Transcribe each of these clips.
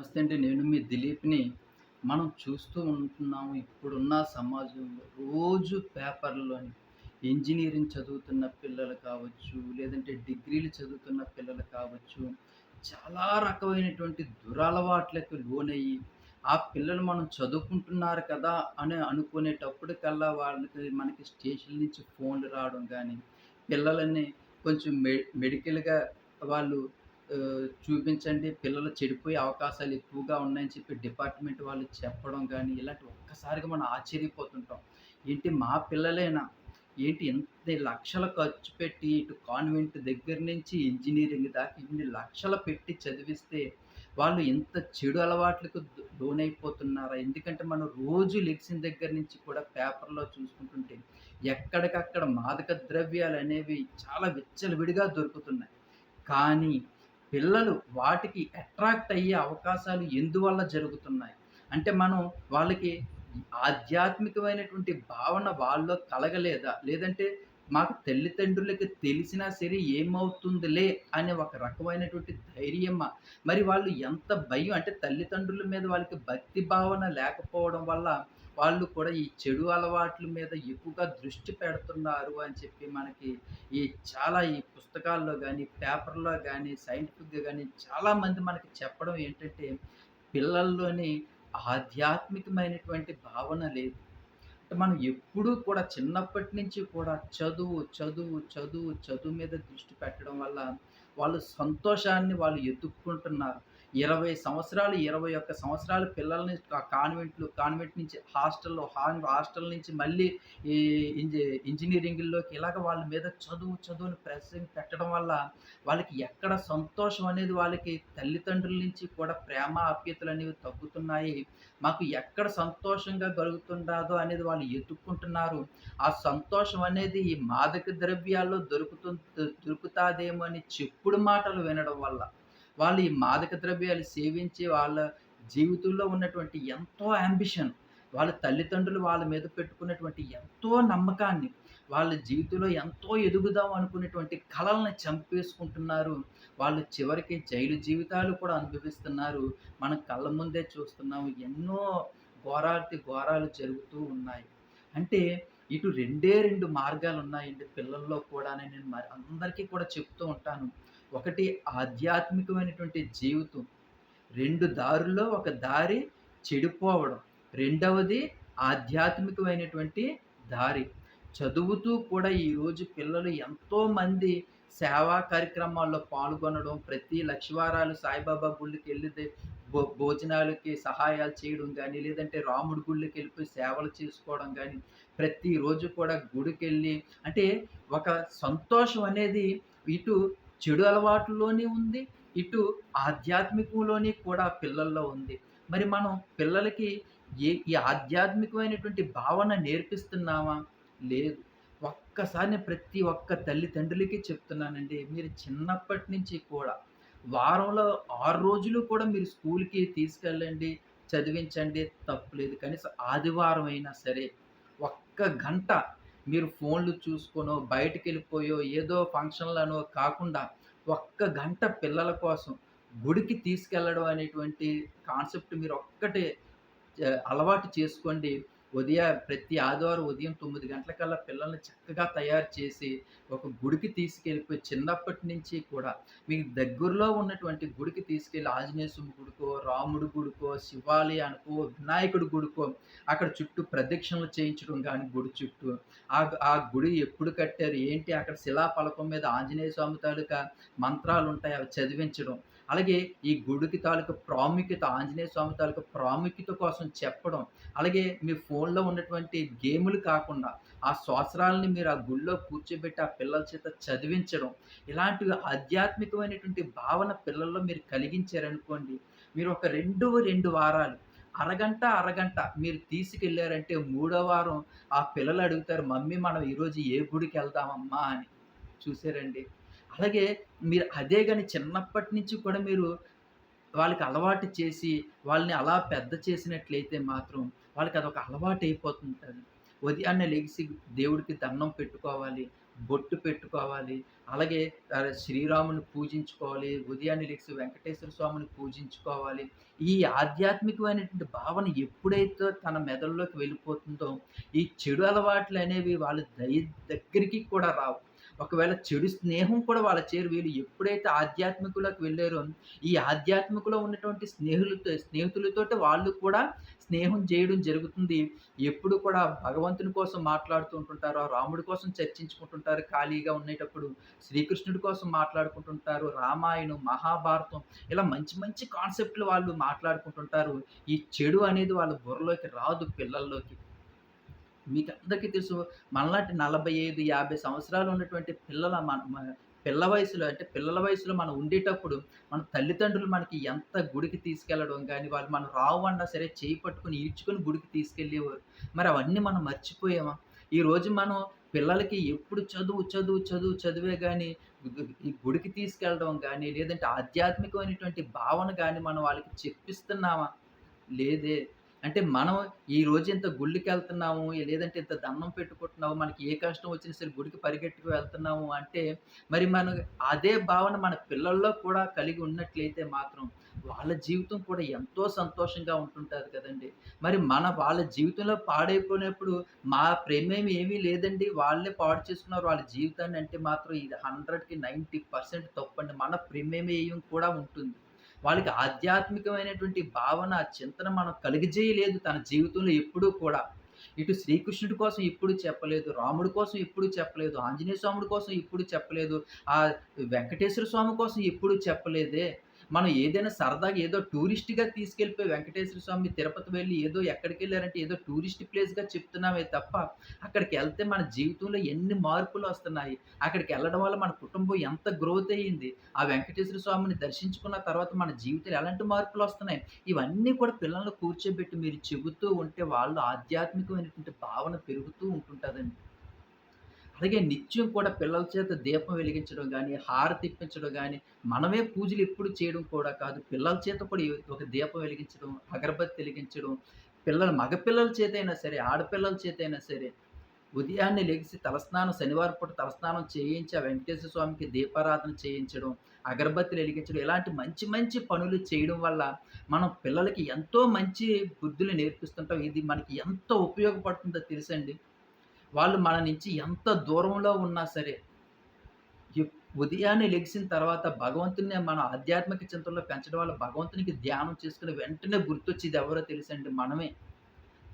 నమస్తే అండి నేను మీ దిలీప్‌ని. మనం చూస్తూ ఉంటున్నాము ఇప్పుడున్న సమాజంలో రోజు పేపర్‌లోని ఇంజనీరింగ్ చదువుతున్న పిల్లలు కావచ్చు, లేదంటే డిగ్రీలు చదువుతున్న పిల్లలు కావచ్చు, చాలా రకమైనటువంటి దురలవాట్లకు లోనయ్యి, ఆ పిల్లలు మనం చదువుకుంటున్నారు కదా! అని అనుకునేటప్పటికల్లా వాళ్ళకి మనకి స్టేషన్ నుంచి ఫోన్‌లు రావడం కానీ పిల్లలని కొంచెం మె మెడికల్‌గా వాళ్ళు చూపించండి పిల్లలు చెడిపోయే అవకాశాలు ఎక్కువగా ఉన్నాయని చెప్పి డిపార్ట్‌మెంట్ వాళ్ళు చెప్పడం కానీ ఇలాంటి ఒక్కసారిగా మనం ఆశ్చర్యపోతుంటాం. ఏంటి మా పిల్లలేనా? ఏంటి ఇంత లక్షలు ఖర్చు పెట్టి ఇటు కాన్వెంట్ దగ్గర నుంచి ఇంజనీరింగ్ దాకా ఇన్ని లక్షలు పెట్టి చదివిస్తే, వాళ్ళు ఇంత చెడు అలవాట్లకు లోనైపోతున్నారా? ఎందుకంటే మనం రోజు లెగిసిన దగ్గర నుంచి కూడా పేపర్‌లో చూసుకుంటుంటే, ఎక్కడికక్కడ మాదక ద్రవ్యాలు అనేవి చాలా విచ్చలవిడిగా దొరుకుతున్నాయి. కానీ పిల్లలు వాటికి అట్రాక్ట్ అయ్యే అవకాశాలు ఎందువల్ల జరుగుతున్నాయి? అంటే మనం వాళ్ళకి ఆధ్యాత్మికమైనటువంటి భావన వాళ్ళలో కలగలేదా? లేదంటే మాకు తల్లిదండ్రులకి తెలిసినా సరే ఏమవుతుందిలే అనే ఒక రకమైనటువంటి ధైర్యమా? మరి వాళ్ళు ఎంత భయం అంటే తల్లిదండ్రుల మీద వాళ్ళకి భక్తి భావన లేకపోవడం వల్ల వాళ్ళు కూడా ఈ చెడు అలవాట్ల మీద ఎక్కువగా దృష్టి పెడుతున్నారు అని చెప్పి మనకి ఈ చాలా ఈ పుస్తకాల్లో కానీ పేపర్‌లో కానీ సైంటిఫిక్‌గా కానీ చాలామంది మనకి చెప్పడం ఏంటంటే, పిల్లల్లోని ఆధ్యాత్మికమైనటువంటి భావన లేదు. అంటే మనం ఎప్పుడూ కూడా చిన్నప్పటి నుంచి కూడా చదువు, చదువు, చదువు, చదువు మీద దృష్టి పెట్టడం వల్ల వాళ్ళు సంతోషాన్ని వాళ్ళు ఎత్తుక్కుంటున్నారు 20 సంవత్సరాలు, ఇరవై ఒక్క సంవత్సరాలు పిల్లల్ని కాన్వెంట్‌లు, కాన్వెంట్ నుంచి హాస్టల్‌లో, హాస్టల్ నుంచి మళ్ళీ ఈ ఇంజి ఇంజనీరింగ్లోకి ఇలాగ వాళ్ళ మీద చదువు, చదువుని అని పెట్టడం వల్ల వాళ్ళకి ఎక్కడ సంతోషం అనేది వాళ్ళకి తల్లిదండ్రుల నుంచి కూడా ప్రేమ, ఆప్యాయతలనేవి తగ్గుతున్నాయి. మాకు ఎక్కడ సంతోషంగా కలుగుతుండదో అనేది వాళ్ళు ఎత్తుక్కుంటున్నారు ఆ సంతోషం అనేది ఈ మాదక ద్రవ్యాల్లో దొరుకుతు దొరుకుతాదేమో అని చెప్పుడు మాటలు వినడం వల్ల, వాళ్ళు ఈ మాదక ద్రవ్యాలు సేవించి వాళ్ళ జీవితంలో ఉన్నటువంటి ఎంతో యాంబిషన్, వాళ్ళ తల్లిదండ్రులు వాళ్ళ మీద పెట్టుకున్నటువంటి ఎంతో నమ్మకాన్ని, వాళ్ళ జీవితంలో ఎంతో ఎదుగుదాం అనుకునేటువంటి కళల్ని చంపేసుకుంటున్నారు. వాళ్ళు చివరికి జైలు జీవితాలు కూడా అనుభవిస్తున్నారు. మన కళ్ళ ముందే చూస్తున్నాము. ఎన్నో ఘోరాతి ఘోరాలు జరుగుతూ ఉన్నాయి. అంటే ఇటు రెండే రెండు మార్గాలు ఉన్నాయండి పిల్లల్లో కూడా నేను మరి అందరికీ కూడా చెప్తూ ఉంటాను. ఒకటి ఆధ్యాత్మికమైనటువంటి జీవితం. రెండు దారుల్లో ఒక దారి చెడిపోవడం. రెండవది ఆధ్యాత్మికమైనటువంటి దారి. చదువుతూ కూడా ఈరోజు పిల్లలు ఎంతోమంది సేవా కార్యక్రమాల్లో పాల్గొనడం, ప్రతి లక్ష్వారాలు సాయిబాబా గుళ్ళకి వెళ్ళి భో భోజనాలకి సహాయాలు చేయడం కానీ లేదంటే రాముడి గుళ్ళకెళ్ళిపోయి సేవలు చేసుకోవడం కానీ ప్రతిరోజు కూడా గుడికెళ్ళి అంటే ఒక సంతోషం అనేది ఇటు చెడు అలవాటులోనే ఉంది. ఇటు ఆధ్యాత్మికంలోనే కూడా పిల్లల్లో ఉంది. మరి మనం పిల్లలకి ఏ ఈ ఆధ్యాత్మికమైనటువంటి భావన నేర్పిస్తున్నామా? లేదు. ఒక్కసారి ప్రతి ఒక్క తల్లిదండ్రులకి చెప్తున్నానండి. మీరు చిన్నప్పటి నుంచి కూడా వారంలో ఆరు రోజులు కూడా మీరు స్కూల్‌కి తీసుకెళ్ళండి, చదివించండి తప్పులేదు. కనీసం ఆదివారం అయినా సరే ఒక్క గంట మీరు ఫోన్‌లు చూసుకోనో, బయటికెళ్ళిపోయో, ఏదో ఫంక్షన్‌లనో కాకుండా ఒక్క గంట పిల్లల కోసం గుడికి తీసుకెళ్ళడం అనేటువంటి కాన్సెప్ట్ మీరు ఒక్కటే అలవాటు చేసుకోండి. ఉదయ ప్రతి ఆదివారం ఉదయం తొమ్మిది గంటలకల్లా పిల్లల్ని చక్కగా తయారు చేసి, ఒక గుడికి తీసుకెళ్ళిపోయి చిన్నప్పటి నుంచి కూడా మీకు దగ్గరలో ఉన్నటువంటి గుడికి తీసుకెళ్ళి ఆంజనేయ స్వామి గుడికో, రాముడి గుడికో, శివాలయానికో, వినాయకుడి గుడికో అక్కడ చుట్టూ ప్రదక్షిణలు చేయించడం కానీ గుడి చుట్టూ. ఆ ఆ గుడి ఎప్పుడు కట్టారు? ఏంటి? అక్కడ శిలా పలకం మీద ఆంజనేయ స్వామి తాలూకా మంత్రాలుంటాయి అవి చదివించడం. అలాగే ఈ గుడికి తాలూకా ప్రాముఖ్యత ఆంజనేయ స్వామి తాలూకు ప్రాముఖ్యత కోసం చెప్పడం. అలాగే మీ ఫోన్‌లో ఉన్నటువంటి గేములు కాకుండా, ఆ శ్వాసరాలని మీరు ఆ గుడిలో కూర్చోబెట్టి ఆ పిల్లల చేత చదివించడం. ఇలాంటివి ఆధ్యాత్మికమైనటువంటి భావన పిల్లల్లో మీరు కలిగించారనుకోండి, మీరు ఒక 2, 2 వారాలు అరగంట, అరగంట మీరు తీసుకెళ్ళారంటే మూడో వారం ఆ పిల్లలు అడుగుతారు, "మమ్మీ మనం ఈరోజు ఏ గుడికి వెళ్దామమ్మా అని. చూసారండి? అలాగే మీరు అదే కానీ చిన్నప్పటి నుంచి కూడా మీరు వాళ్ళకి అలవాటు చేసి, వాళ్ళని అలా పెద్ద చేసినట్లయితే మాత్రం వాళ్ళకి అదొక అలవాటయిపోతుంటది. ఉదయాన్నే లెగిసి దేవుడికి దండం పెట్టుకోవాలి. బొట్టు పెట్టుకోవాలి. అలాగే శ్రీరాముని పూజించుకోవాలి. ఉదయాన్నే లెగిసి వెంకటేశ్వర స్వామిని పూజించుకోవాలి. ఈ ఆధ్యాత్మికమైనటువంటి భావన ఎప్పుడైతే తన మెదడులోకి వెళ్ళిపోతుందో, ఈ చెడు అలవాట్లు అనేవి వాళ్ళ దయ దగ్గరికి కూడా రావు. ఒకవేళ చెడు స్నేహం కూడా వాళ్ళ చేరు వీళ్ళు ఎప్పుడైతే ఆధ్యాత్మికులకు వెళ్ళారో ఈ ఆధ్యాత్మికలో ఉన్నటువంటి స్నేహితులతో స్నేహితులతో వాళ్ళు కూడా స్నేహం చేయడం జరుగుతుంది. ఎప్పుడు కూడా భగవంతుని కోసం మాట్లాడుతూ ఉంటుంటారు. ఆ రాముడి కోసం చర్చించుకుంటుంటారు ఖాళీగా ఉండేటప్పుడు. శ్రీకృష్ణుడి కోసం మాట్లాడుకుంటుంటారు. రామాయణం, మహాభారతం ఇలా మంచి మంచి కాన్సెప్ట్‌లు వాళ్ళు మాట్లాడుకుంటుంటారు. ఈ చెడు అనేది వాళ్ళ బుర్రలోకి రాదు పిల్లల్లోకి. మీకు అందరికీ తెలుసు మనలాంటి 45, 50 సంవత్సరాలు ఉన్నటువంటి పిల్లల మన పిల్ల వయసులో అంటే పిల్లల వయసులో మనం ఉండేటప్పుడు, మన తల్లిదండ్రులు మనకి ఎంత గుడికి తీసుకెళ్ళడం కానీ వాళ్ళు మనం రావు అన్నా సరే చేయి పట్టుకొని ఈడ్చుకొని గుడికి తీసుకెళ్ళేవారు. మరి అవన్నీ మనం మర్చిపోయామా? ఈరోజు మనం పిల్లలకి ఎప్పుడు చదువు, చదువు, చదువు, చదివే కానీ ఈ గుడికి తీసుకెళ్ళడం కానీ లేదంటే ఆధ్యాత్మికమైనటువంటి భావన కానీ మనం వాళ్ళకి చెప్పిస్తున్నామా? లేదే. అంటే మనం ఈరోజు ఇంత గుళ్ళకెళ్తున్నాము, లేదంటే ఇంత దండం పెట్టుకుంటున్నాము, మనకి ఏ కష్టం వచ్చినా సరే గుడికి పరిగెట్టుకు వెళ్తున్నాము అంటే, మరి మనం అదే భావన మన పిల్లల్లో కూడా కలిగి ఉన్నట్లయితే మాత్రం, వాళ్ళ జీవితం కూడా ఎంతో సంతోషంగా ఉంటుంటుంది కదండీ! మరి మన వాళ్ళ జీవితంలో పాడైపోయినప్పుడు, మా ప్రేమేం ఏమీ లేదండి, వాళ్ళే పాడు చేసుకున్నారు వాళ్ళ జీవితాన్ని అంటే మాత్రం ఇది 100కి 90% తప్పండి. మన ప్రేమేమేయం కూడా ఉంటుంది. వాళ్ళకి ఆధ్యాత్మికమైనటువంటి భావన, చింతన మనం కలిగజేయలేదు తన జీవితంలో ఎప్పుడూ కూడా. ఇటు శ్రీకృష్ణుడి కోసం ఎప్పుడు చెప్పలేదు. రాముడి కోసం ఎప్పుడు చెప్పలేదు. ఆంజనేయ స్వాముడి కోసం ఎప్పుడు చెప్పలేదు. ఆ వెంకటేశ్వర స్వామి కోసం ఎప్పుడు చెప్పలేదే. మనం ఏదైనా సరదాగా ఏదో టూరిస్ట్‌గా తీసుకెళ్ళిపోయి వెంకటేశ్వర స్వామి తిరుపతి వెళ్ళి ఏదో ఎక్కడికెళ్ళారంటే ఏదో టూరిస్ట్ ప్లేస్‌గా చెప్తున్నామే తప్ప, అక్కడికి వెళ్తే మన జీవితంలో ఎన్ని మార్పులు వస్తున్నాయి? అక్కడికి వెళ్ళడం వల్ల మన కుటుంబం ఎంత గ్రోత్ అయ్యింది. ఆ వెంకటేశ్వర స్వామిని దర్శించుకున్న తర్వాత మన జీవితంలో ఎలాంటి మార్పులు వస్తున్నాయి? ఇవన్నీ కూడా పిల్లల్ని కూర్చోబెట్టి మీరు చెబుతూ ఉంటే వాళ్ళు ఆధ్యాత్మికమైనటువంటి భావన పెరుగుతూ ఉంటుంటుందండి. అలాగే నిత్యం కూడా పిల్లల చేత దీపం వెలిగించడం కానీ హారతి ఇప్పించడం కానీ మనమే పూజలు ఎప్పుడు చేయడం కూడా కాదు. పిల్లల చేత కూడా ఒక దీపం వెలిగించడం, అగరబత్తి వెలిగించడం, పిల్లలు మగ పిల్లల చేతైనా సరే, ఆడపిల్లల చేతైనా సరే, ఉదయాన్నే లెగిసి తలస్నానం శనివారం పూట తలస్నానం చేయించి, ఆ వెంకటేశ్వర స్వామికి దీపారాధన చేయించడం, అగరబత్తులు వెలిగించడం ఇలాంటి మంచి మంచి పనులు చేయడం వల్ల, మనం పిల్లలకి ఎంతో మంచి బుద్ధులు నేర్పిస్తుంటాం. ఇది మనకి ఎంత ఉపయోగపడుతుందో తెలుసండి. వాళ్ళు మన నుంచి ఎంత దూరంలో ఉన్నా సరే, ఉదయాన్నే లెగిసిన తర్వాత భగవంతుని మన ఆధ్యాత్మిక చింతనలో పెంచడం వల్ల భగవంతునికి ధ్యానం చేసుకుని వెంటనే గుర్తొచ్చేది ఎవరో తెలుసండి మనమే.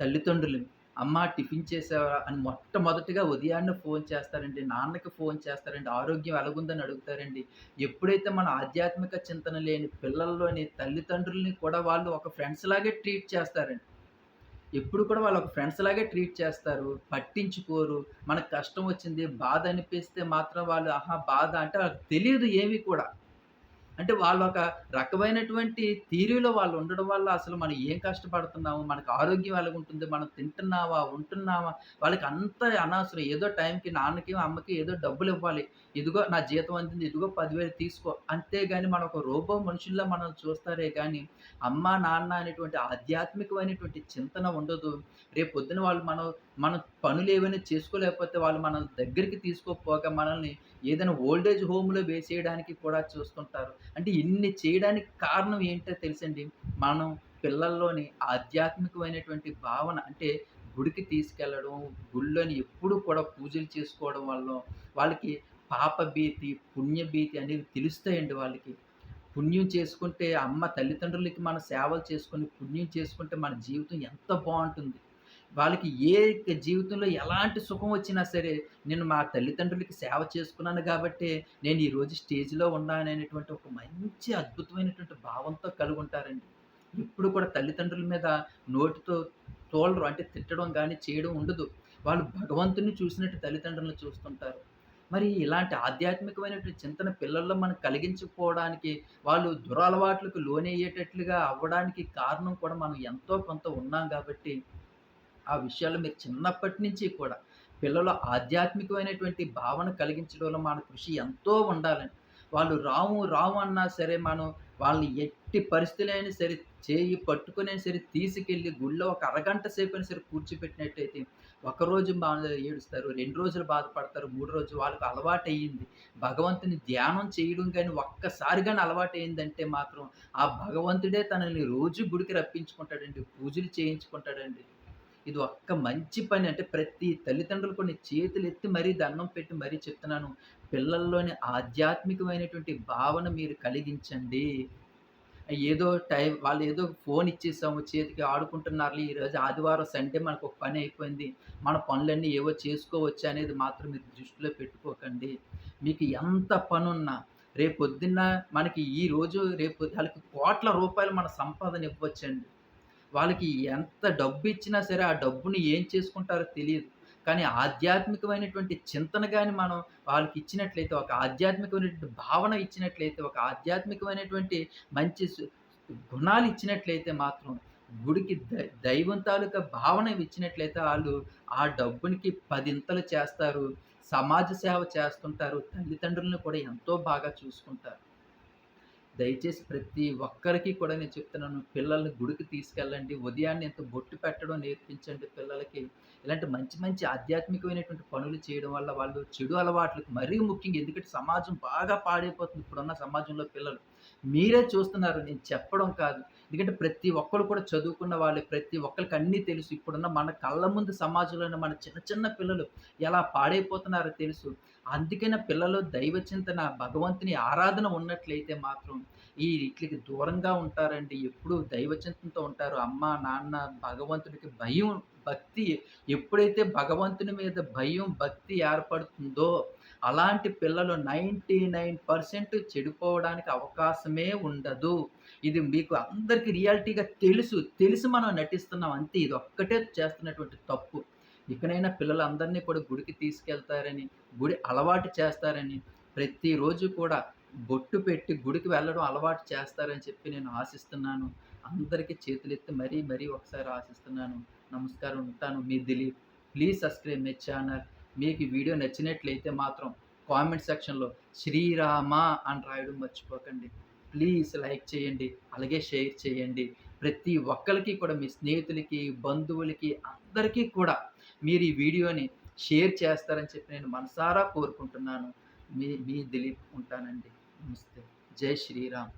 తల్లిదండ్రులు అమ్మ టిఫిన్ చేసేవారా అని మొట్టమొదటిగా ఉదయాన్నే ఫోన్ చేస్తారండి. నాన్నకి ఫోన్ చేస్తారండి. ఆరోగ్యం ఎలాగుందని అడుగుతారండి. ఎప్పుడైతే మన ఆధ్యాత్మిక చింతన లేని పిల్లల్లోని తల్లిదండ్రుల్ని కూడా వాళ్ళు ఒక ఫ్రెండ్స్ లాగే ట్రీట్ చేస్తారండి. ఎప్పుడు కూడా వాళ్ళు ఒక ఫ్రెండ్స్ లాగే ట్రీట్ చేస్తారు. పట్టించుకోరు. మనకు కష్టం వచ్చింది, బాధ అనిపిస్తే మాత్రం వాళ్ళు ఆహా! బాధ అంటే వాళ్ళకి తెలియదు ఏమీ కూడా. అంటే వాళ్ళొక రకమైనటువంటి థీరీలో వాళ్ళు ఉండడం వల్ల అసలు మనం ఏం కష్టపడుతున్నాము, మనకు ఆరోగ్యం ఎలాగుంటుంది, మనం తింటున్నావా ఉంటున్నావా వాళ్ళకి అంత అనవసరం. ఏదో టైంకి నాన్నకి, అమ్మకి ఏదో డబ్బులివ్వాలి. ఇదిగో నా జీతం అందింది, ఇదిగో పదివేలు తీసుకో. అంతేగాని మనం ఒక రోబో మనుషుల్లో మనల్ని చూస్తారే కానీ అమ్మ, నాన్న అనేటువంటి ఆధ్యాత్మికమైనటువంటి చింతన ఉండదు. రేపు పొద్దున వాళ్ళు మనం మనం పనులు ఏవైనా చేసుకోలేకపోతే వాళ్ళు మనల్ని దగ్గరికి తీసుకోకపోక మనల్ని ఏదైనా ఓల్డేజ్ హోమ్‌లో వేసేయడానికి కూడా చూస్తుంటారు. అంటే ఇన్ని చేయడానికి కారణం ఏంటో తెలుసండి? మనం పిల్లల్లోని ఆధ్యాత్మికమైనటువంటి భావన అంటే గుడికి తీసుకెళ్ళడం, గుళ్ళోని ఎప్పుడు కూడా పూజలు చేసుకోవడం వల్ల వాళ్ళకి పాపభీతి, పుణ్యభీతి అనేవి తెలుస్తాయండి వాళ్ళకి. పుణ్యం చేసుకుంటే అమ్మ తల్లిదండ్రులకి మన సేవలు చేసుకుని పుణ్యం చేసుకుంటే మన జీవితం ఎంత బాగుంటుంది వాళ్ళకి ఏ జీవితంలో ఎలాంటి సుఖం వచ్చినా సరే, నేను మా తల్లిదండ్రులకి సేవ చేసుకున్నాను కాబట్టి నేను ఈరోజు స్టేజ్‌లో ఉన్నాననేటువంటి ఒక మంచి అద్భుతమైనటువంటి భావంతో కలిగి ఉంటారండి ఇప్పుడు కూడా తల్లిదండ్రుల మీద నోటితో తోలరు అంటే తిట్టడం కానీ చేయడం ఉండదు. వాళ్ళు భగవంతుని చూసినట్టు తల్లిదండ్రులను చూస్తుంటారు. మరి ఇలాంటి ఆధ్యాత్మికమైనటువంటి చింతన పిల్లల్లో మనం కలిగించుకోవడానికి వాళ్ళు దురలవాట్లకు లోనయ్యేటట్లుగా అవ్వడానికి కారణం కూడా మనం ఎంతో కొంత ఉన్నాం కాబట్టి ఆ విషయాలు మీరు చిన్నప్పటి నుంచి కూడా పిల్లలు ఆధ్యాత్మికమైనటువంటి భావన కలిగించడంలో మన కృషి ఎంతో ఉండాలండి. వాళ్ళు రాము రాము అన్నా సరే మనం వాళ్ళని ఎట్టి పరిస్థితులైనా సరే చేయి పట్టుకునే సరే తీసుకెళ్ళి గుళ్ళో ఒక అరగంట సేపు అయినా సరే కూర్చోపెట్టినట్టయితే ఒకరోజు బాగా ఏడుస్తారు రెండు రోజులు బాధపడతారు మూడు రోజులు వాళ్ళకి అలవాటు అయ్యింది భగవంతుని ధ్యానం చేయడం కానీ ఒక్కసారి కానీ అలవాటు అయిందంటే మాత్రం ఆ భగవంతుడే తనని రోజు గుడికి రప్పించుకుంటాడండి పూజలు చేయించుకుంటాడండి ఇది ఒక్క మంచి పని అంటే ప్రతి తల్లిదండ్రులు కొన్ని చేతులు ఎత్తి మరీ దండం పెట్టి మరీ చెప్తున్నాను. పిల్లల్లోని ఆధ్యాత్మికమైనటువంటి భావన మీరు కలిగించండి. ఏదో టైం వాళ్ళు ఏదో ఫోన్ ఇచ్చేసాము చేతికి ఆడుకుంటున్నారు ఈరోజు ఆదివారం సండే మనకు ఒక పని అయిపోయింది. మన పనులన్నీ ఏవో చేసుకోవచ్చు అనేది మాత్రం మీరు దృష్టిలో పెట్టుకోకండి. మీకు ఎంత పనున్నా రేపు పొద్దున్న మనకి ఈ రోజు రేపు వాళ్ళకి కోట్ల రూపాయలు మన సంపాదన ఇవ్వచ్చండి. వాళ్ళకి ఎంత డబ్బు ఇచ్చినా సరే ఆ డబ్బుని ఏం చేసుకుంటారో తెలియదు. కానీ ఆధ్యాత్మికమైనటువంటి చింతన కానీ మనం వాళ్ళకి ఇచ్చినట్లయితే ఒక ఆధ్యాత్మికమైనటువంటి భావన ఇచ్చినట్లయితే ఒక ఆధ్యాత్మికమైనటువంటి మంచి గుణాలు ఇచ్చినట్లయితే మాత్రం గుడికి దైవం తాలూకా భావన ఇచ్చినట్లయితే వాళ్ళు ఆ డబ్బునికి పదింతలు చేస్తారు. సమాజ సేవ చేస్తుంటారు. తల్లిదండ్రులను కూడా ఎంతో బాగా చూసుకుంటారు. దయచేసి ప్రతి ఒక్కరికి కూడా నేను చెప్తున్నాను పిల్లల్ని గుడికి తీసుకెళ్ళండి ఉదయాన్నే ఎంత బొట్టు పెట్టడం నేర్పించండి పిల్లలకి. ఇలాంటి మంచి మంచి ఆధ్యాత్మికమైనటువంటి పనులు చేయడం వల్ల వాళ్ళు చెడు అలవాట్లకు మరీ ముఖ్యంగా ఎందుకంటే సమాజం బాగా పాడైపోతుంది ఇప్పుడున్న సమాజంలో పిల్లలు. మీరే చూస్తున్నారు నేను చెప్పడం కాదు. ఎందుకంటే ప్రతి ఒక్కరు కూడా చదువుకున్న వాళ్ళే ప్రతి ఒక్కరికి అన్నీ తెలుసు. ఇప్పుడున్న మన కళ్ళ ముందు సమాజంలోనే మన చిన్న చిన్న పిల్లలు ఎలా పాడైపోతున్నారో తెలుసు. అందుకనే పిల్లలు దైవ చింతన భగవంతుని ఆరాధన ఉన్నట్లయితే మాత్రం ఈ వీటికి దూరంగా ఉంటారండి. ఎప్పుడు దైవ చింతనతో ఉంటారు. అమ్మ నాన్న భగవంతుడికి భయం భక్తి ఎప్పుడైతే భగవంతుని మీద భయం భక్తి ఏర్పడుతుందో అలాంటి పిల్లలు నైంటీ నైన్ పర్సెంట్ చెడిపోవడానికి అవకాశమే ఉండదు. ఇది మీకు అందరికీ రియాలిటీగా తెలుసు. తెలిసి మనం నటిస్తున్నాం. అంతే. ఇది ఒక్కటే చేస్తున్నటువంటి తప్పు. ఇకనైనా పిల్లలందరినీ కూడా గుడికి తీసుకెళ్తారని గుడి అలవాటు చేస్తారని ప్రతిరోజు కూడా బొట్టు పెట్టి గుడికి వెళ్ళడం అలవాటు చేస్తారని చెప్పి నేను ఆశిస్తున్నాను. అందరికీ చేతులెత్తి మరీ మరీ ఒకసారి ఆశిస్తున్నాను. నమస్కారం. ఉంటాను. మీ Dilip. Please subscribe my channel. మీకు ఈ వీడియో నచ్చినట్లయితే మాత్రం కామెంట్ సెక్షన్లో శ్రీరామ అని రాయడం మర్చిపోకండి. ప్లీజ్ లైక్ చేయండి అలాగే షేర్ చేయండి. ప్రతి ఒక్కరికి కూడా మీ స్నేహితులకి బంధువులకి అందరికీ కూడా మీరు ఈ వీడియోని షేర్ చేస్తారని చెప్పి నేను మనసారా కోరుకుంటున్నాను. మీ మీ దిలీప్ ఉంటానండి. నమస్తే. జై శ్రీరామ్.